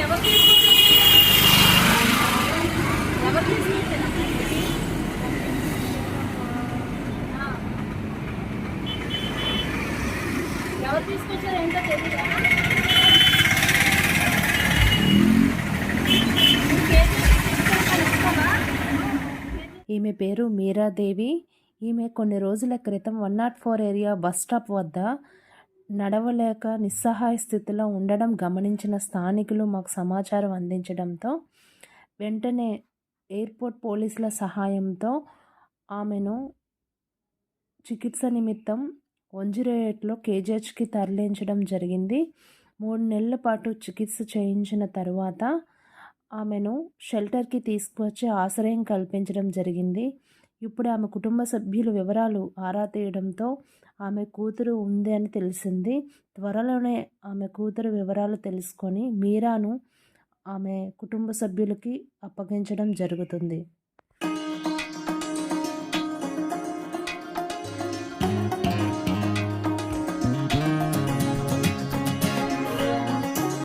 ఎవరు తీసుకొచ్చారు ఎవరు తీసుకొచ్చారు ఏంటో తెలియదా ఈమె పేరు మీరాదేవి. ఈమె కొన్ని రోజుల క్రితం one nought four area bus stop వద్ద నడవలేక నిస్సహాయ స్థితిలో ఉండడం గమనించిన స్థానికులు మాకు సమాచారం అందించడంతో వెంటనే ఎయిర్పోర్ట్ పోలీసుల సహాయంతో ఆమెను చికిత్స నిమిత్తం వంజిరేట్లో కేజీహెచ్కి తరలించడం జరిగింది. మూడు నెలల పాటు చికిత్స చేయించిన తరువాత ఆమెను షెల్టర్కి తీసుకువచ్చి ఆశ్రయం కల్పించడం జరిగింది. ఇప్పుడు ఆమె కుటుంబ సభ్యుల వివరాలు ఆరా తీయడంతో ఆమె కూతురు ఉంది అని తెలిసింది. త్వరలోనే ఆమె కూతురు వివరాలు తెలుసుకొని మీరాను ఆమె కుటుంబ సభ్యులకి అప్పగించడం జరుగుతుంది.